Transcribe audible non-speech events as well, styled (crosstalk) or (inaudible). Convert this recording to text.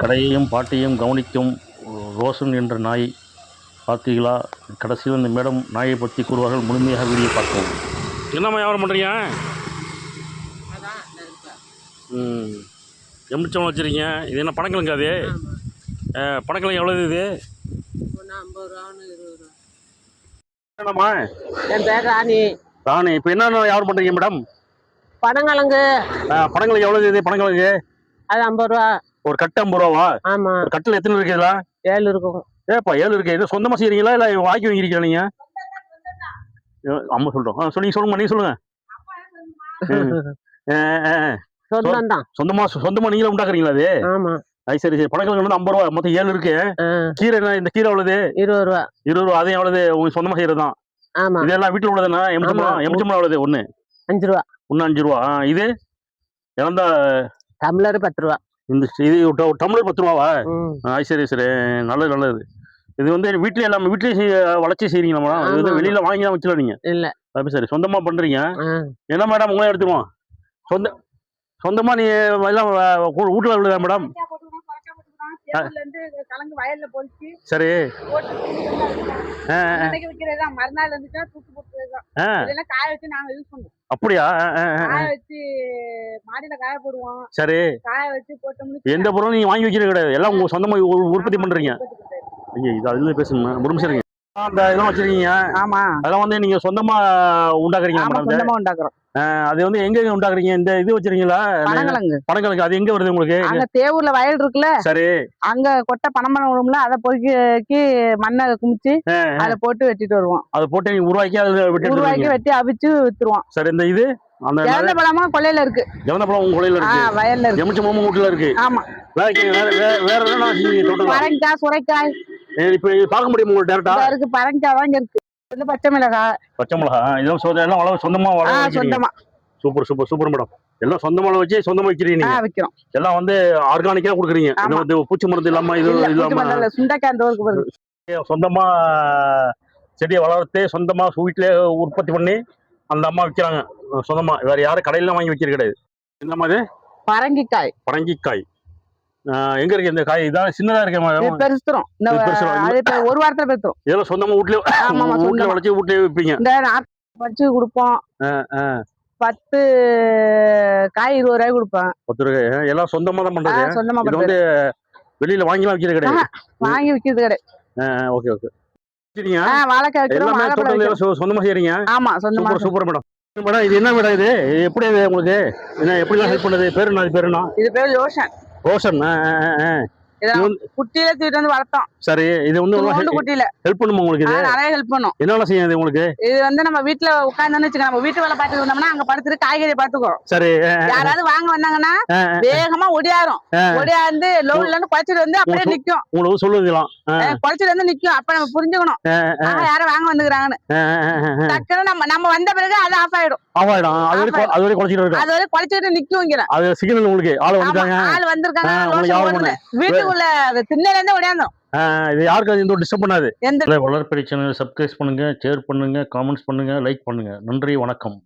கடையையும் பாட்டையும் கவனிக்கும் ரோஷன் என்ற நாய் பார்த்தீங்களா கடைசியில் இந்த மேடம் நாயை பற்றி கூறுவார்கள். முழுமையாக வீடியோ பார்க்கவும். என்னம்மா வியாபாரம் பண்ணுறீங்க ம். எம்பிச்சவன் வச்சுருக்கீங்க. இது என்ன பணக்கிழங்கு அது? பணக்கிழங்கு எவ்வளோ இது? என்னம்மா? என் பேர் ராணி. ராணி. இப்போ என்ன வியாபாரம் பண்ணுறீங்க மேடம்? பனங்கிழங்கு பனங்கிழங்கு எவ்வளோ இது? பனங்கிழங்கு அது ஐம்பது ரூபா. ஒரு கட்டு ஐம்பது ரூபாவா? ஆமா. ஒரு கட்டில் எத்தனை இருக்குது இதெல்லாம் ஏழு இருக்கும். ஏப்பா ஏழு இருக்கு. இது சொந்தமாக செய்கிறீங்களா இல்லை வாங்கி வாங்கிருக்கீங்களா நீங்கள் அம்மா சொல்கிறோம் ஆ சொல்லி சொல்லுங்க நீங்கள் சொல்லுங்கள் (laughs) சொந்தம் சொந்தமாக நீங்களே உண்டாக்குறீங்களா அது? ஆமா. அது சரி சரி. பணக்கிழங்கு வந்து ஐம்பது ரூபா. மொத்தம் ஏழு இருக்கு. கீரை என்ன இந்த கீரை எவ்வளவு? இருபது ரூபா. இருபது ரூபா. அதையும் எவ்வளவு? உங்க சொந்தமாக செய்கிறது தான் ஆமா. இதெல்லாம் வீட்டில் உள்ளதுண்ணா எம்ஜிஎம் ஆமா. எம்ஜிஎம் எவ்வளவு? ஒன்று அஞ்சு ரூபா. ஒன்று அஞ்சு ரூபா. இது? இறந்தா டம்ளர் பத்து ரூபா. இந்த இது டம்ளர் பத்து ரூபாவா சரி சரி. நல்லது நல்லது. இது வந்து வீட்லயே எல்லாம் வீட்லயே வளர்ச்சி செய்றீங்களா மேடம் இது வந்து. வெளியில வாங்கி தான் வச்சுல நீங்க. இல்ல. அப்படி சரி சொந்தமா பண்றீங்க. என்ன மேடம் உங்களே எடுத்துருவோம் சொந்த சொந்தமா நீ எல்லாம் வீட்டுல உள்ளதா மேடம்? சரி. மறுநாள் இதெல்லாம் காய வச்சு நாங்க யூஸ் பண்ணுவோம். அப்படியா. காய வச்சு மாடியில காய போடுவோம். சரி. காய வச்சு போட்டோம்னு எந்த பொருளும் நீங்க வாங்கி வைக்கிறது கிடையாது. எல்லாம் உங்க சொந்தமா உற்பத்தி பண்றீங்க. ஐயா இது அதுல பேசணுமா? ஒரு நிமிஷம் அந்த இதெல்லாம் வச்சிருக்கீங்க. ஆமா. அதெல்லாம் வந்து நீங்க சொந்தமா உண்டாக்குறீங்க ஆமா சொந்தமா உண்டாக்குறோம். அது வந்து எங்க எங்க உண்டாக்குறீங்க? இந்த இது வச்சிருக்கீங்களா? பனங்கிழங்கு பணங்களுக்கு அது எங்க வருது உங்களுக்கு? அங்க தேவூர்ல வயல் இருக்குல்ல? சரி. அங்க கொட்டை பனம்பழம் விடும்ல அதை பொறுக்கி மண்ணை குமிச்சு அதை போட்டு வெட்டிட்டு வருவோம். அதை போட்டு நீங்க உருவாக்கி அதுல விட்டு உருவாக்கி. வெட்டி அவிச்சு வித்துருவோம். சரி இந்த இது? அந்த இறந்த பழமா கொள்ளையில இருக்கு. இறந்த பழம் உங்க இருக்கு? வயல்ல இருக்கு. எமிச்ச வீட்டுல இருக்கு. ஆமா. வேற என்ன சுரைக்காய். இப்ப பார்க்க முடியுமா உங்களுக்கு டேரக்டா இருக்கு பரங்கிக்காய் தான் இருக்கு. இது பச்சை மிளகாய் பச்சை மிளகா இதெல்லாம் சொந்த எல்லாம் வள சொந்தமா ஆ வள வைக்கிறீங்க சொந்தமா. Super super super madam. எல்லாம் சொந்தமா வள வச்சு சொந்தமா வைக்கிறீங்க நீங்க. விக்கிறோம். எல்லாம் வந்து ஆர்கானிக்கா கொடுக்குறீங்க. இது. வந்து பூச்சி மருந்து இல்லாம இது இல்லாம. சுண்டைக்காய் அந்த ஊருக்கு வருது சொந்தமா செடியை வளர்த்து சொந்தமா வீட்டிலே உற்பத்தி பண்ணி அந்த அம்மா விற்கிறாங்க சொந்தமா. வேற யாரும் கடையில வாங்கி வைக்கிறது கிடையாது. இந்த மாதிரி பரங்கிக்காய். பரங்கிக்காய். எங்க இருக்கு இந்த காய்? இதான் சின்னதா இருக்கு இந்த பெருசுரும். இப்ப ஒரு வாரத்துல பெருத்துரும். இதெல்லாம் சொந்தமா வீட்லயே வீட்ல. வளர்ச்சி வீட்லயே விற்பீங்க இந்த வச்சு கொடுப்போம். பத்து காய் இருபது ரூபாய் கொடுப்பேன். பத்து ரூபாய். எல்லாம் சொந்தமா தான் பண்றது. சொந்தமா இது வந்து வெளியில வாங்கிலாம் வைக்கிறது கிடையாது. வாங்கி விக்கிறது கிடையாது. Okay okay. வாழைக்காய் வைக்கிறோம். சொந்தமா செய்றீங்க ஆமா சொந்தமா சூப்பர் மேடம். மேடம் இது என்ன மேடம் இது? எப்படி உங்களுக்கு? என்ன எப்படிலாம் ஹெல்ப் பண்ணுது? பேரு என்ன அது பேரு என்ன? இது பேர் யோசன் ரோஷன் குட்டியில தூக்கிட்டு வந்து வளர்த்தோம் சரி இது வந்து குட்டியில. ஹெல்ப் பண்ணுமா உங்களுக்கு இது? நிறைய ஹெல்ப் பண்ணும். என்னென்ன செய்யும் உங்களுக்கு? இது வந்து நம்ம வீட்டுல உட்கார்ந்தோம்னு வச்சுக்க நம்ம வீட்டு வேலை பார்த்துட்டு இருந்தோம்னா அங்க படுத்துட்டு காய்கறி பாத்துக்கோ சரி யாராவது வாங்க வந்தாங்கன்னா. வேகமா ஒடியாரும். ஒடியாந்து லோன்ல இருந்து குறைச்சிட்டு வந்து அப்படியே நிக்கும். உங்களுக்கு சொல்லுங்களாம் ஆ, குறைச்சிட்டு வந்து நிக்கும். அப்ப நம்ம புரிஞ்சுக்கணும். யாரும் வாங்க வந்துக்கிறாங்கன்னு. டக்குன்னு நம்ம நம்ம வந்த பிறகு அது ஆஃப் ஆயிடும். ஆமாயிடும் அது வரைக்கும் அது வரைக்கும் குறைச்சிட்டு இருக்கும். அது வந்து குறைச்சிட்டு நிக்குங்கிறேன் அது சிக்னல் உங்களுக்கு. ஆள் வந்துட்டாங்க. ஆள் வந்திருக்காங்க. வீட்டுக்குள்ள அது திண்ணையில இருந்தே ஒடியாந்தோம் ஆ, இது யாருக்கும் எந்த டிஸ்டர்ப் பண்ணாது. எந்த வளர்ப்பறை சேனல் சப்ஸ்கிரைப் பண்ணுங்க ஷேர் பண்ணுங்க காமெண்ட்ஸ் பண்ணுங்க லைக் பண்ணுங்க. நன்றி வணக்கம்.